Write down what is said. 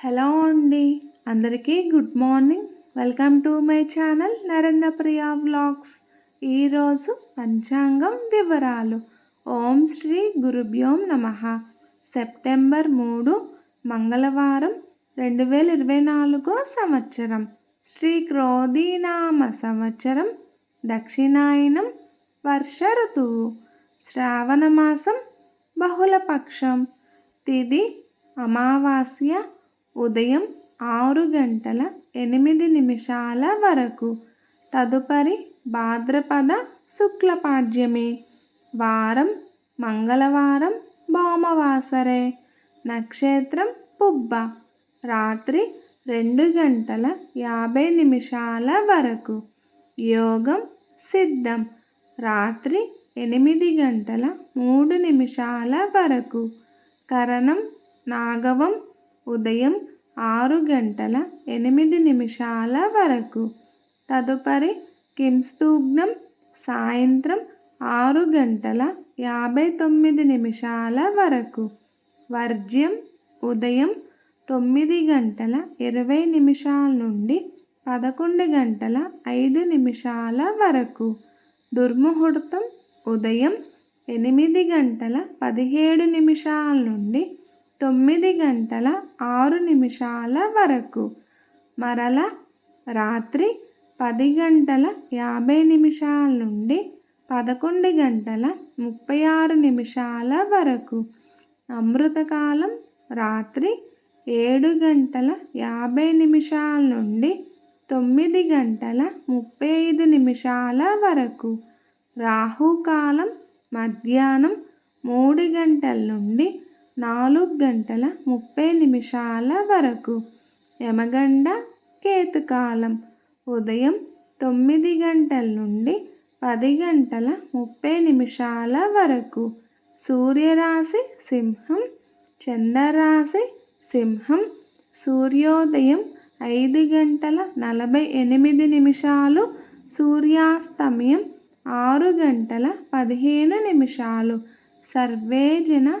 Hello అండి. అందరికీ good morning. Welcome to my channel Narendra Priya vlogs. ఈరోజు పంచాంగం వివరాలు. ఓం శ్రీ గురుభ్యోం నమ. సెప్టెంబర్ మూడు మంగళవారం రెండు వేల ఇరవై నాలుగో సంవత్సరం. శ్రీ క్రోధీనామ సంవత్సరం దక్షిణాయనం వర్ష ఋతువు శ్రావణ మాసం బహుళపక్షం తిది అమావాస్య ఉదయం ఆరు గంటల ఎనిమిది నిమిషాల వరకు. తదుపరి భాద్రపద శుక్లపాడ్యమి వారం మంగళవారం భామవాసరే. నక్షత్రం పుబ్బ. రాత్రి రెండు గంటల యాభై నిమిషాల వరకు. యోగం సిద్ధం. రాత్రి ఎనిమిది గంటల మూడు నిమిషాల వరకు. కరణం నాగవం ఉదయం ఆరు గంటల ఎనిమిది నిమిషాల వరకు. తదుపరి కింస్తూగ్నం సాయంత్రం ఆరు గంటల యాభై తొమ్మిది నిమిషాల వరకు. వర్జ్యం ఉదయం తొమ్మిది గంటల ఇరవై నిమిషాల నుండి పదకొండు గంటల ఐదు నిమిషాల వరకు. దుర్ముహూర్తం ఉదయం ఎనిమిది గంటల పదిహేడు నిమిషాల నుండి తొమ్మిది గంటల ఆరు నిమిషాల వరకు. మరల రాత్రి పది గంటల యాభై నిమిషాల నుండి పదకొండు గంటల ముప్పై ఆరు నిమిషాల వరకు. అమృతకాలం రాత్రి ఏడు గంటల యాభై నిమిషాల నుండి తొమ్మిది గంటల ముప్పై ఐదు నిమిషాల వరకు. రాహుకాలం మధ్యాహ్నం మూడు గంటల నుండి నాలుగు గంటల ముప్పై నిమిషాల వరకు. యమగండ కేతుకాలం. ఉదయం తొమ్మిది గంటల నుండి పది గంటల ముప్పై నిమిషాల వరకు. సూర్యరాశి సింహం చంద్రరాశి సింహం సూర్యోదయం ఐదు గంటల నలభై ఎనిమిది నిమిషాలు సూర్యాస్తమయం ఆరు గంటల పదిహేను నిమిషాలు. సర్వే జన